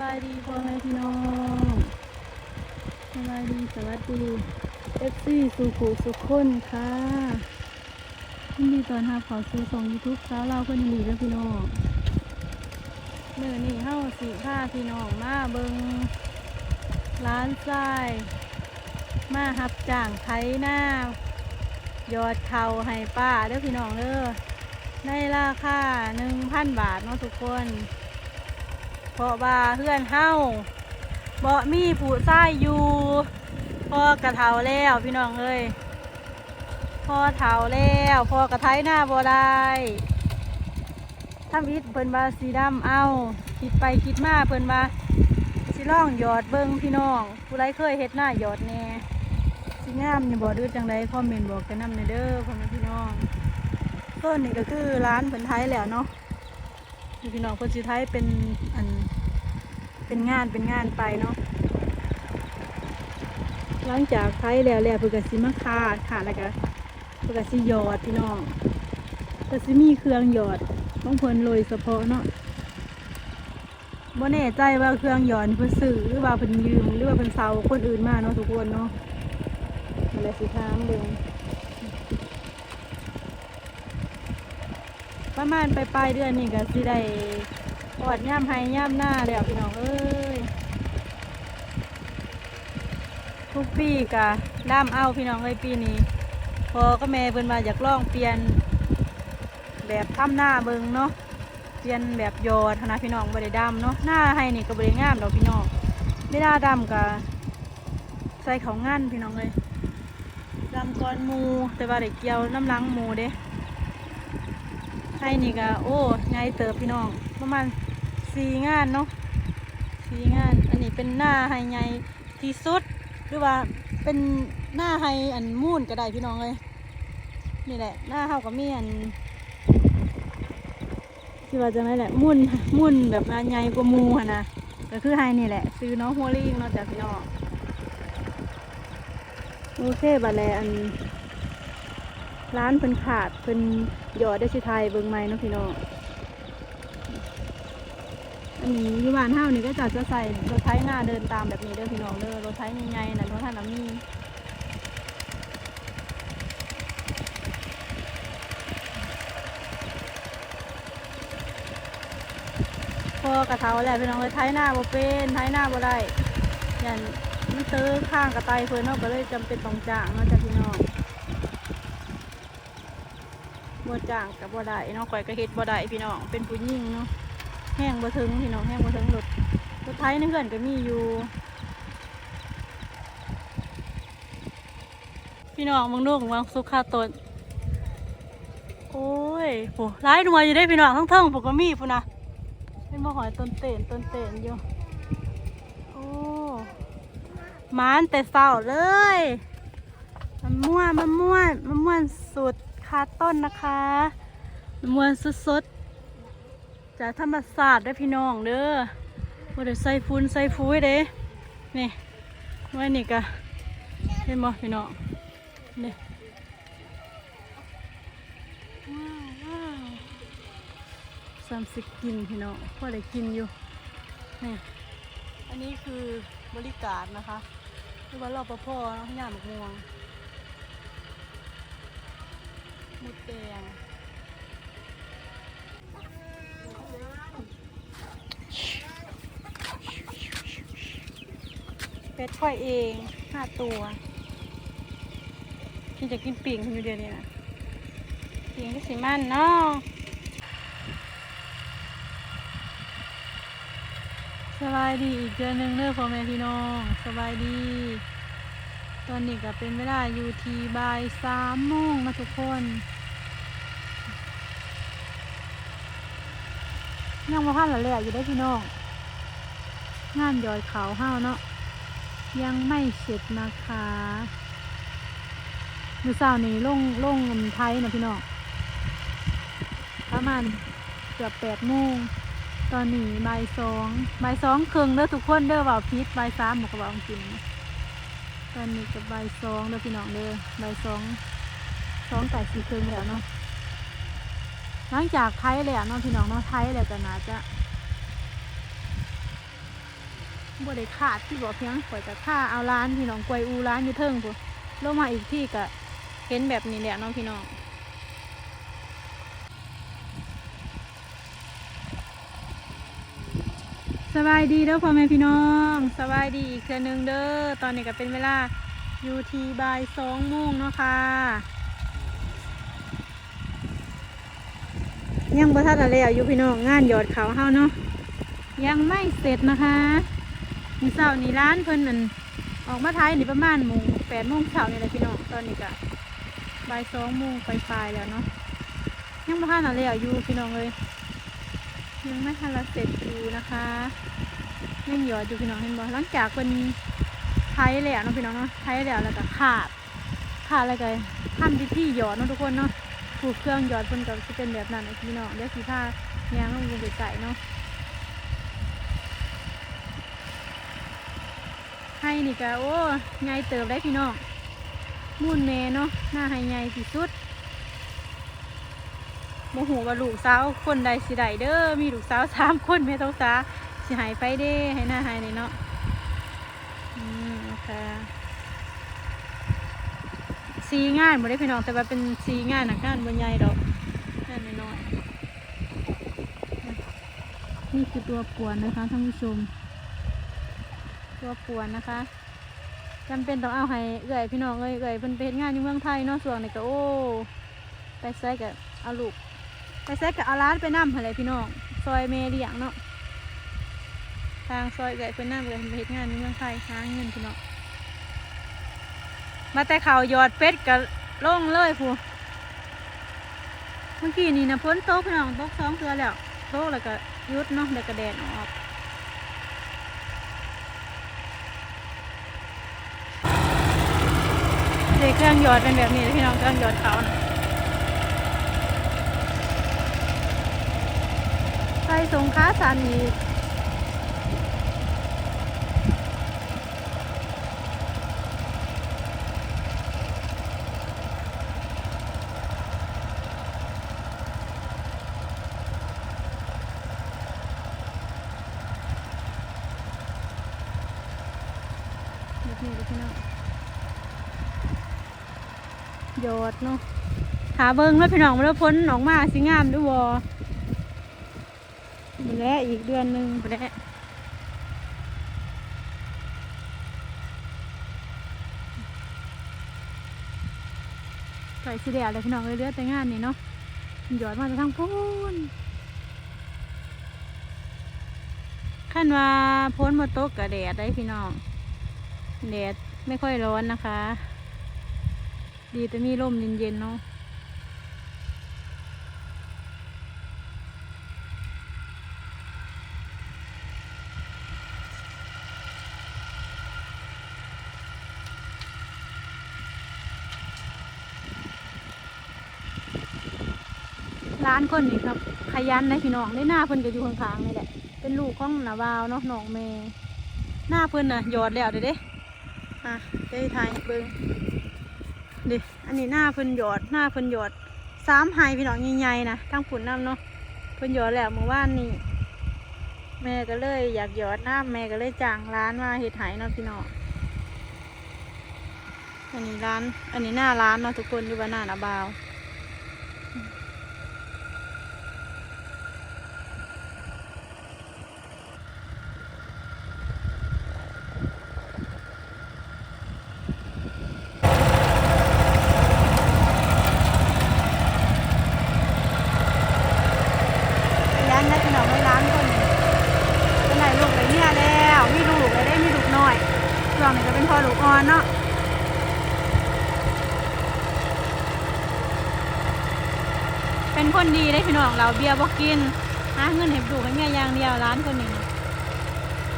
บายดีพ่อแม่พี่น้องสบายดีสวัสดีเอฟซีสุขุสุขคนค่ะยินดีต้อนรับขอสู่ส่งยูทูบสาวเราคนดีแล้วพี่น้องเมื่อนี้เฮาสิพาพี่น้องมาเบิงร้านทรายมาหับจ้างไถหน้ายอดเขาให้ป้าเด้อพี่น้องเด้อในราคาหนึ่งพันบาทเนาะทุกคน ราะว่าเพื่อนเฮาบ่มีผู้ชายอยู่พ่อกระเทาแล้วพี่น้องเอ้ยพ่อเทาแล้วพ่อกระไทยหน้าบ่ได้ทำอิดเพิ่นว่าสีดำเอาคิดไปคิดมาเพิ่นว่าสิล่องหยอดเบิ่งพี่น้องผู้ใดเคยเฮ็ดหน้าหยอดแหน่สิงามนี่บ่ดูจังไดคอมเมนต์บอกกันนำในเด้อพ่อแม่พี่น้องต้นนี่ก็คือร้านเพิ่นไทยแล้วเนาะพี่น้องคนสุดท้ายเป็นอัน เป็นงานเป็นงานไปเนาะหลังจากไทยแล้วแล้วเพื่อกสิมาคาดค่ะแล้วก็เพื่อกสิหยอดพี่น้องเพื่อสิมีเครื่องหยอดต้องเพิ่นโรยเฉพาะเนาะบ่แน่ใจว่าเครื่องหยอดเพิ่นซื้อหรือว่าเพิ่นยืมหรือว่าเพิ่นเซาคนอื่นมาเนาะทุกคนเนาะอะไรสิถามเบิ่งประมาณไปปลายเดือนนี่ก็สิได้ ปอดย่ำไห้ย่ำหน้าแล้วพี่น้องเอ้ยทุกปีกะด้ามเอาพี่น้องเอ้ยปีนี้ พอก็แม่เพิ่นมาอยากลองเปลี่ยน แบบทำหน้าเบิงเนาะเปลี่ยนแบบโยอดหั้นนะพี่น้องบ่ได้ดำเนาะหน้าให้นี่ก็บ่ได้งามดอกพี่น้องไม่ได้ดำกะใส่เขางั้นพี่น้องเลยดำก้อนหมูแต่ว่าได้เกี่ยวน้ำหลังหมูเด้ให้นี่ก็โอ้ไงเติบพี่น้องประมาณ สี่งานเนาะสี่งาน อันนี้เป็นหน้าไฮไงที่สุดหรือว่าเป็นหน้าไฮอันมูนก็ได้พี่น้องเลยนี่แหละ หน้าเฮากับมีอันที่ว่าจะไม่แหละมุ่นมุ่นแบบงานใหญ่กว่ามูหนนะก็คือไฮนี่แหละ ซื้อน้องหัวลิงเนาะจากพี่น้องโอเคบัดแลอันร้านเพิ่นขาดเพิ่นหยอดได้สิไทยเบิ่งไม้เนาะพี่น้อง อันนี้อยู่บ้านเฮานี่ก็จะจะใส่รถไถหน้าเดินตามแบบนี้เด้อพี่น้องเด้อรถไถใหญ่ๆน่ะรถท่านน่ะมีพอกระเทาแหล้วพี่น้องเลยไถหน้าบ่เป็นไถหน้าบ่ได้ยันมันตื้อข้างกระไตเพิ่นเนาะก็เลยจำเป็นต้องจ้างเนาะจ้ะพี่น้องบ่จ้างกับบ่ได้เนาะข่อยก็เฮ็ดบ่ได้พี่น้องเป็นผู้หญิงเนาะ ห้งบ่ถึงพี่น้องแห้งบ่ถึงรถรถไถในเพื่อนก็มีอยู่ พี่น้องมึงดูมึงสุขาตนโอ้ยโหร้ายหน่วยอยู่ได้พี่น้องทั้งเทิงผมก็มีพุ่นนะเป็นบ่หอยต้นเต้นต้นเต้นอยู่โอ้หมานแต่เศร้าเลยมันม่วนมันม่วนมันม่วนสุดคาต้นนะคะมันม่วนสุดๆ จากธรรมศาสตร์ได้พี่น้องเด้อบ่ได้ใส่ฟุ้นใส่ฟุ้ยเด้นี่ไว้นี่กะเห็นบ่พี่น้องนี่ว้าวว้าวสามสิบกินพี่น้องพ่อได้กินอยู่นี่อันนี้คือบริการนะคะหรือว่ารอปภเนาะย่าหมกม่วงหมดแดง เป็ดค่อยเองห้าตัวพี่จะกินปิ่งอยู่เดียวนี้นะปิ่งก็สิมันเนาะสบายดีอีกเดือนหนึ่งเด้อพ่อแม่พี่น้องสบายดี ตอนนี้ก็เป็นเวลาอยู่ทีบ่ายสามโมงนะทุกคนยังมาพันละแหละอยู่ได้พี่น้องงานยอยเขาห้าวเนาะ ยังไม่เสร็จนะคะมือสาวนี้ลงลงเงินไทยนะพี่น้องประมาณเกือบแปดโมงตอนนี้บ่ายสองบ่ายสองครึ่งเด้อทุกคนเด้อว่าพิษบ่ายสามบอกว่าเอาจริงตอนนี้กับใบายสองเด้อพี่น้องเด้อใบายสองสองไก่สี่ครึ่งแล้วเนาะหลังจากไทยแล้วเนาะพี่น้องเนาะไทยแล้วก็น่าจะ บ่ได้ขาดที่บอกเพียงข่อยกับค่าเอาร้านพี่น้องกวยอูร้านอยู่เทิงพุ่นลงมาอีกที่ก็เห็นแบบนี้แหละน้องพี่น้องสบายดีเด้อพ่อแม่พี่น้องสบายดีอีกเทื่อนึงเด้อตอนนี้ก็เป็นเวลาอยู่ทีบ่ายสองโมงเนาะค่ะยังบ่ทันอะไรอยู่พี่น้องงานหยอดเขาเฮาเนาะยังไม่เสร็จนะคะ มีเสานี้ร้านเพิ่นนั่นออกมาท้ายนี่ประมาณโมงแปดโมงเช้านี่แหละพี่น้องตอนนี้ก็บ่ายสองโมงปลายๆแล้วเนาะยังบ่ทันอะไรอยู่พี่น้องเลยยังไม่ทันละเสร็จอยู่นะคะยังหยอดอยู่พี่น้องเห็นบ่หลังจากเพิ่นไทยแล้วเนาะพี่น้องเนาะไทยแล้วแล้วก็ขาดขาดอะไรกันทำพิธีหยอดเนาะทุกคนเนาะถูกเครื่องหยอดเพิ่นก็สิเป็นแบบนั้นไอ้พี่น้องเดี๋ยวสิพายางลงไปไก่เนาะ ให้นี่ก็โอ้ใหญ่เติบได้พี่น้องมุ่นแม่เนาะหน้าให้ใหญ่ที่สุดโมโหว่าลูกสาวคนใดสิใดเด้อมีลูกสาวสามคนแม่ต้องสาสิหายไปเด้ให้หน้าให้นี่เนาะอืมค่ะซีงานบ่ได้พี่น้องแต่ว่าเป็นซีงานหนักงานบนใหญ่ดอกงานน้อยๆนี่คือตัวป่วนนะคะท่านผู้ชม ตัวป่วนนะคะจำเป็นต้องเอาให้เอื่อยพี่น้องเอ้ยเอื่อยเพิ่นไปเฮ็ดงานอยู่เมืองไทยเนาะส่วนนี่ก็โอ้ ไปใส่กับเอาลูก ไปใส่กับเอาร้านไปนั่อะไรพี่น้อง ซอยเมเลียงเนาะ ทางซอยเอื่อยเพิ่นนั่เอื่อยเพิ่นไปเฮ็ดงานอยู่เมืองไทยหาเงินพี่น้อง มาแต่เขายอดเป็ดกับล่งเลยพูเมื่อกี้นี่นะพ้นโต๊ะพี่น้องโต๊ะสองเทือแล้วโต๊ะแล้วก็ยุดเนาะเด็กกระแดดออก เครื่องยอดเป็นแบบนี้พี่น้องเครื่องยอดเขานะใส่สงค้าสันอีกแบบนี้เลยพี่น้อง โยดเนาะหาเบิ้งแล้วพี่น้องมาแล้วพ้นออกมาสิงามด้วยวอมาแล้วอีกเดือนหนึ่งไปแล้วใส่สีแดงเลยพี่น้องเลยเลือดแต่งานนี่เนาะหยอดมาจากทางพูนขั้นว่าพ้นมาตกกระแดดได้พี่น้องแดดไม่ค่อยร้อนนะคะ ดีแต่มีลมเย็นๆเนาะร้านคนนี่ครับ ขยันนะพี่น้องได้หน้าเพิ่นก็อยู่ข้างๆนี่แหละ เป็นลูกของนาวาวเนาะน้องเมย์หน้าเพิ่นน่ะหยอดแล้วเด้เด้อะได้ทายเบิ่ง ดิ อันนี้หน้าเพิ่นหยอดหน้าเพิ่นหยอดสามไฮพี่น้องใหญ่ๆนะทั้งผุนน้ำเนาะเพิ่นหยอดแล้วเมื่อวานนี้แม่ก็เลยอยากหยอดน้ำแม่ก็เลยจ้างร้านมาเฮ็ดไห้เนาะพี่น้องอันนี้ร้าน อันนี้หน้าร้านเนาะทุกคนอยู่บ้านหน้านาบาว ร้านได้ขนมให้ร้านคนเป็นไหนลูกไปเนี่ยแล้ว มีลูกเลยได้มีลูกน้อยช่วงนี้ก็ เป็นพ่อลูกอ่อนเนาะเป็นคนดีได้พี่น้องเราเบียร์บอกกินหาเงินเห็บดูให้เมียอย่างเดียวร้านคนนี้นะ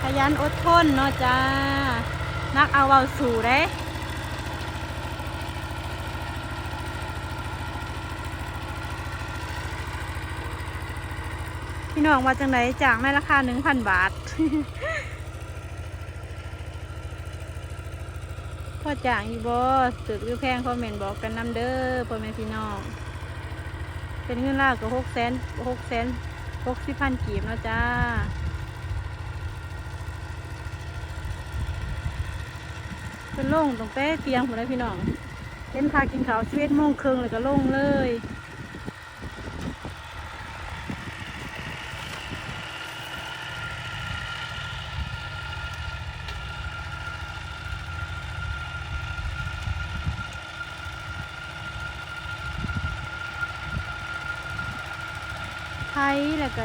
ขยันอดทนเนาะจ้านักเอาเบาสู่ได้พี่น้องว่าจังไหนจ้างในราคาหนึ่งพันบาท พ่อจ่างอยู่บอสึกอยู่แพงคอมเมนต์บอกกันน้ำเด้อพ่อแม่พี่น้อง เป็นเงินล่าก็หกแสนหกแสนหกสิบพันกีบเนาะจ้าเป็นโล่งตรงเต้เตียงผมเลยพี่น้องเห็นพากินข้าวชีวิตโมงครึ่งเลยก็โล่งเลย ไทยแล้วก็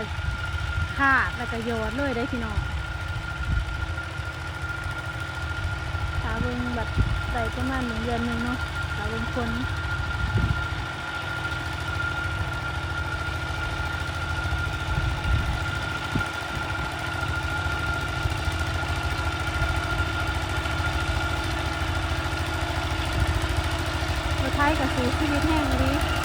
ขาดแล้วก็โยนเลยได้พี่น้องถาเบิงแบบใส่ประมาณหนึ่งเดือนหนึ่งเนาะถาเบิงคนไทยกับสีชีวิตแห้งดี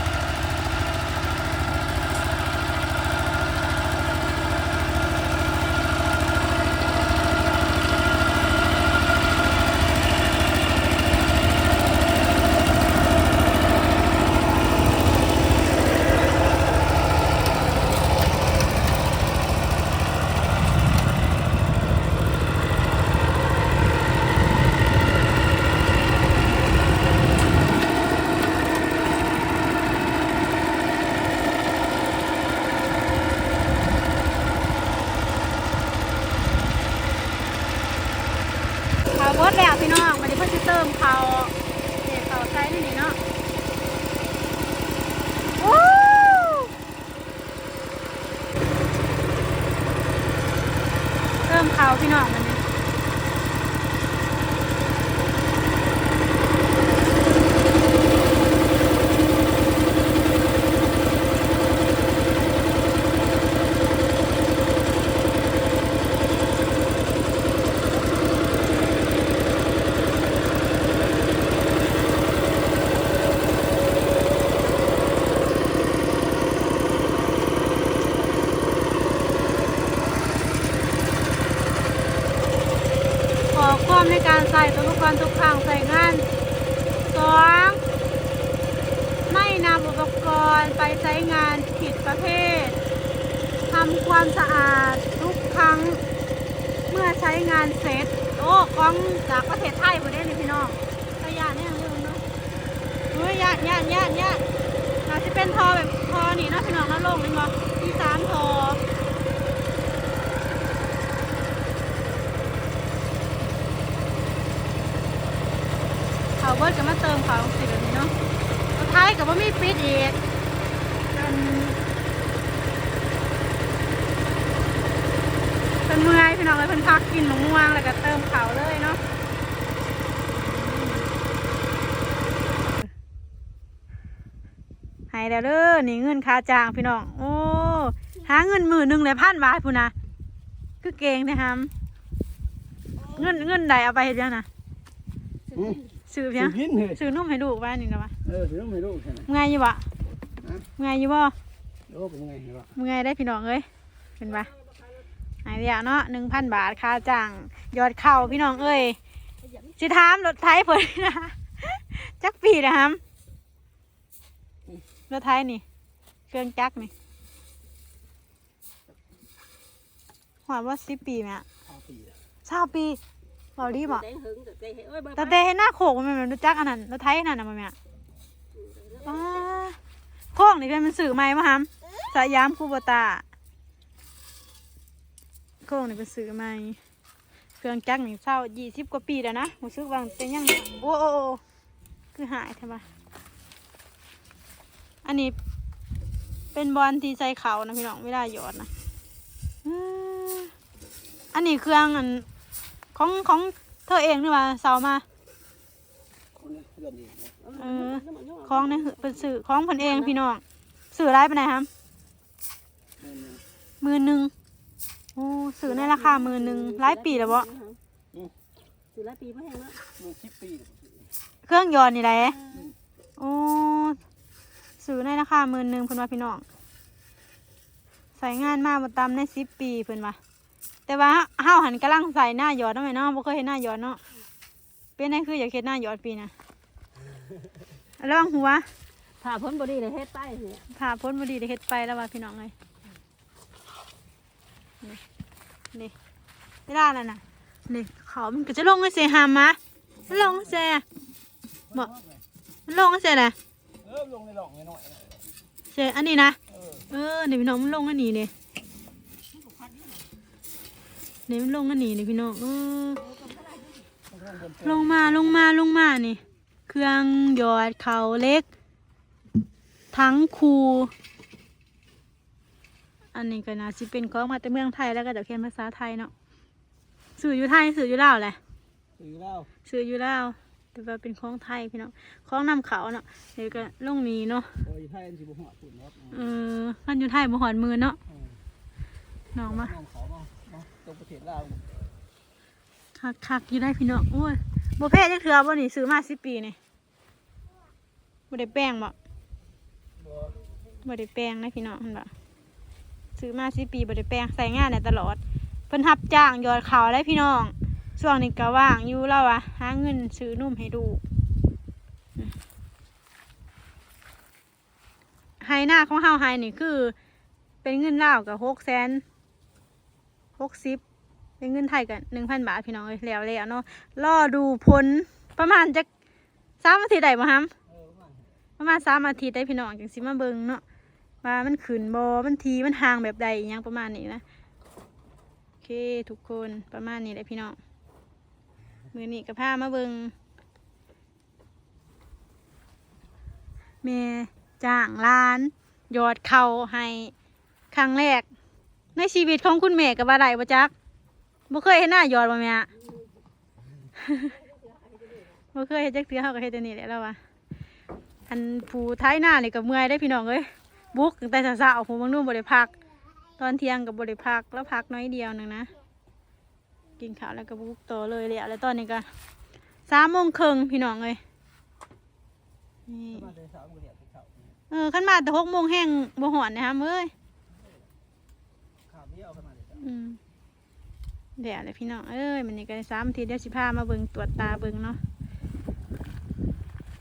ความสะอาดทุกครั้ง เมื่อใช้งานเสร็จโอ้ของจากประเทศไทยประเทศนี้พี่น้องขยะเนี่ยเรื่องเนาะเฮ้ยยานยานยานยานเราจะเป็นทอแบบทอนี่นะพี่น้องนาะลงนี่บ่มีสามทอเขาเบิดก็มาเติมเขาสิแบบนี้เนาะท้ายกับว่ามีปิดอีกเป็น เป็นเมื่อยพี่น้องเลยเพิ่นพักกินหมม่วงแล้วก็เติมเขาเลยเนาะให้แล้วเด้อนี่เงินค่าจ้างพี่น้องโอ้หาเงินหมื่นหนึ่งเลยพันบาทพูนนะคือเก่งนะครับเงินเงินใดเอาไปเห็นยังนะอืมซื้อสิเพียงพินเลยซื้อนุ่มให้ลูกไว้นี่นะวะเออสิต้องไม่รู้ใช่ไหมมึงไงอยู่บ่ฮะมึงไงอยู่บ่โอ้เป็นไงเหรอมึงไงได้พี่น้องเอ้ยเป็นปะ ไอเดียเนาะหนึ่งพันบาทค่าจ้างยอดเข่าพี่น้องเอ้ยสิถามรถไถเพิ่นนะจักปีนะครับรถไถนี่ เครื่องจักรนี่หวานว่าสิบปีไหมอะข้าวปีอะเช้าปีเบาดีบ่แต่หึงแต่เห็นเอ้ยเบิ่งแต่แต่เห็นหน้าโขกมันเป็นรถจักรอันนั้นรถไถอันนั้นนะมันเนี่ยว้าโค้งนี่เป็นมันสื่อไหมมะฮัมสยามคูโบตา โค้งนี่เป็นสื่อไหมเครื่องจักรนี่เช่ายี่สิบกว่าปีแล้วนะผมซื้อวางแต่ยังโอ้โอ้คือหายใช่ปะอันนี้เป็นบอลที่ใส่เขานะพี่น้องเวลาหยอดนะอันนี้เครื่องอันของของเธอเองนี่ว่าเสามาเอ่อนดีนะเอของในเป็นสื่อของเพันเองพี่น้องสื่อไรไปไหนครับมือหนึ่ง โอ้สื่อในราคามือหนึ่งหลายปีแล้วบ่สิหลายปีบ่แห้งแล้วเงินสิบปีเครื่องยอนนี่แหละโอ้สื่อในราคามือหนึ่งเพิ่นว่าพี่น้องใส่งานมาบ่ตามในสิบปีเพิ่นว่าแต่ว่าเฮาหันกำลังใส่หน้าหยอดเนาะแม่เนาะบ่เคยเห็นหน้าหยอดเนาะเป็นไงคืออยากเฮ็ดหน้าหยอดปีน่ะระวังหัวถ้าพ้นบ่ดีเลยเฮ็ดใต้เนี่ยผ่าพ้นบดีได้เฮ็ดไปแล้วว่าพี่น้องเลย นี่นี่เวลานั่นน่ะนี่เขามันก็จะลงให้เสียหามมามันลงแซ่บอกมันลงแซ่แหละเออลงในหลองหน่อยแซ่อันนี้นะเออเออนี่พี่น้องมันลงอันนี้เนี่ยเนี่มันลงอันนี้เนี่ยพี่น้องเออลงมาลงมาลงมานี่ เครื่องยอดเขาเล็ก ทั้งคู อันนี้ก็น่าสิเป็นของมาแต่เมืองไทยแล้วก็จะเขียนภาษาไทยเนาะสื่ออยู่ไทยสื่ออยู่ลาวแหละถือเหล้าสื่ออยู่ลาวแต่ว่าเป็นของไทยพี่น้องของนำเขาเนาะเดี๋ยวก็ลงนี้เนาะโอ้ยไทยอันสิบ่หัวปุ่นครับเออมันอยู่ไทยบ่หอนมือเนาะน้องมาน้องเขาเนาะเนาะตรงประเทศลาวคักคักอยู่ได้พี่น้องโอ้ยบ่แพ้จักเทื่อบ่นี่ซื้อมาสิปีนี่บ่ได้แป้งบ่บ่บ่ได้แป้งนะพี่น้องเห็นบ่ ซื้อมาสิปีบ่ได้แป้งใส่งานได้ตลอดเพิ่นรับจ้างยอดเขาได้พี่น้องช่วงนี้ก็ว่างอยู่แล้วอะหาเงินซื้อนุ่มให้ดูไฮหน้าของเฮาไฮนี่คือ เป็นเงินล่ากับ6 0 0 0 0 60เป็นเงินไทยกัน1,000บาทพี่น้องเอ้ยแล้วแล้วเนาะรอดูผลประมาณจัก3อาทิตย์ได้บ่ฮัมประมาณสามอาทิตย์ได้พี่น้องจังสิมาเบิ่งเนาะ ว่ามันขึ้นบอมันทีมันห่างแบบใดอหยังประมาณนี้นะโอเคทุกคนประมาณนี้เลยพี่น้องมือนี้กับผ้ามาเบิงแม่จ้างร้านยอดเข่าให้ครั้งแรก ในชีวิตของคุณแม่กับว่าไรบ่จักบ่เคยเห็นหน้ายอดบ่แม่บ่เคยเห็นจักเทื่อเฮาก็เฮ็ดแต่นี่แหละแล้วว่าอันผู้ท้ายหน้านี่ก็เมื่อยได้พี่น้องเอ้ย บุกแต่เช้าๆผมบางนู่นบริพัก ตอนเที่ยงกับบริพักแล้วพักน้อยเดียวนึงนะ กินข้าวแล้วก็บุกต่อเลยเลยแล้วตอนนี้ก็สามโมงครึ่งพี่น้องเลยนี่เออขั้นมาแต่หกโมงแห้งบ่หอนนะครับเอ้ยข่าวเดียเลยจ้ะอืมเดี๋ยวเลยพี่น้องเอ้ยมันนี่ก็ได้สามทีเดียวสิพามาเบิ่งตรวจตาเบิ่งเนาะ